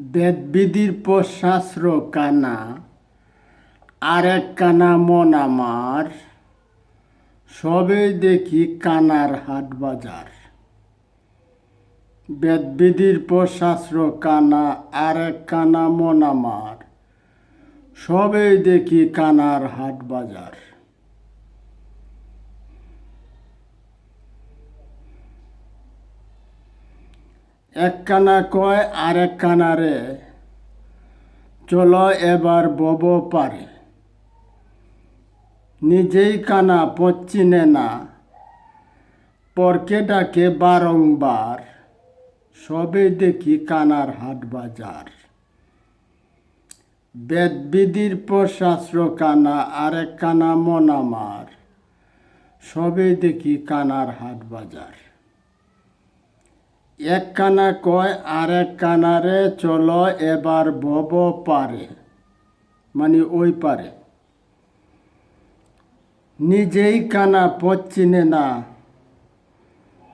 বেদবিধির প্রশাস্ত্র কানা আর এক কানা মন আমার, সবেই দেখি কানার হাট বাজার। বেদবিধির প্রশাস্ত্র কানা আর এক কানা মন আমার, সবেই দেখি কানার হাট বাজার। এক কানা কয় আর এক কানারে চলো এবার বব পারে। নিজেই কানা পচ্চিনে না, পরকে ডাকে বারংবার। সবে দেখি কানার হাট বাজার। বেদবিধির প্রশাস্ত্র কানা আর এক কানা মনামার সবে দেখি কানার হাট বাজার। এক কানা কয় আর এক কানারে চলো এবার বব পারে মানে ওই পারে। নিজেই কানা পচ্চিনে না,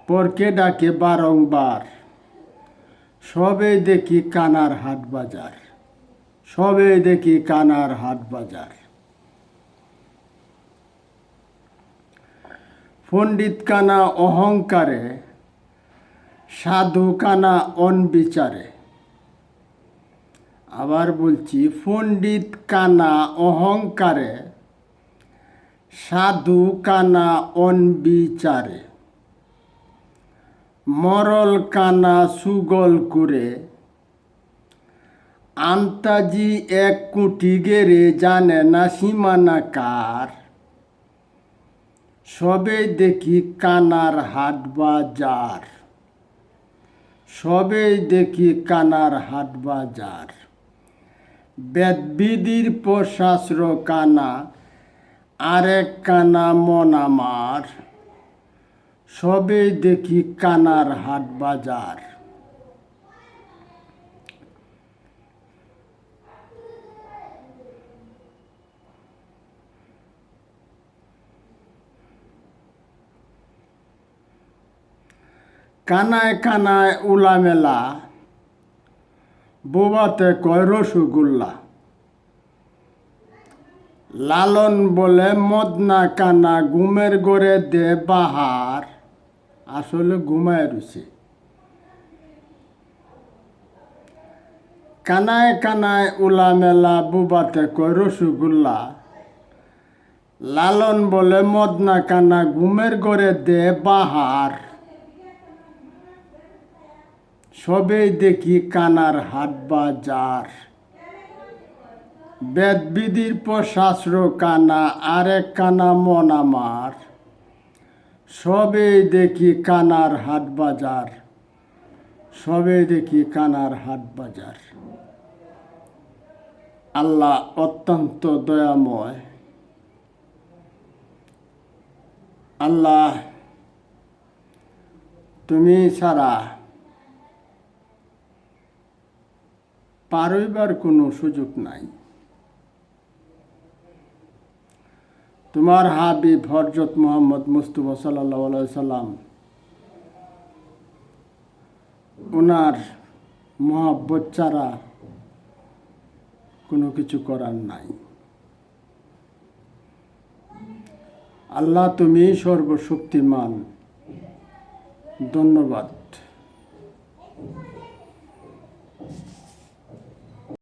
পরকে ডাকে বারংবার। সবে দেখি কানার হাট বাজার, সবে দেখি কানার হাট বাজার। পণ্ডিত কানা অহংকারে সাধু কানা অনবিচারে আবার বলছি পণ্ডিত কানা অহংকারে সাধু কানা অনবিচারে মরল কানা সুগল করে, আন্তাজি এক কুটি গেরে জানে না সীমানা কার। সবে দেখি কানার হাট বাজার। সবেই দেখি কানার হাট বাজার। বেদবিধির প্রশাস্ত্র কানা, আরেক কানা মন আমার। সবেই দেখি কানার হাট বাজার। কানায় কানায় উলামেলা। বোবাতে কয় রসগোল্লা? লালন বলে, মদনা কানা ঘুমের গড়ে দে বাহার। আসলে ঘুমায় রুছে কানায় কানায় উলামেলা বুবাতে কয় রসগোল্লা? লালন বলে, মদনা কানা ঘুমের গড়ে দে বাহার। সবেই দেখি কানার হাট বাজার। বেদবিধির প্রশাস্ত্র কানা, আরেক কানা মন আমার। সবেই দেখি কানার হাট বাজার। সবেই দেখি কানার হাট বাজার। আল্লাহ অত্যন্ত দয়াময়। আল্লাহ, তুমি ছাড়া পারইবার কোনো সুযোগ নাই। তোমার হাবিব হরজত মোহাম্মদ মুস্তফা সাল্লাম ওনার মহাব্বত ছাড়া কোনো কিছু করার নাই। আল্লাহ তুমি সর্বশক্তিমান। ধন্যবাদ।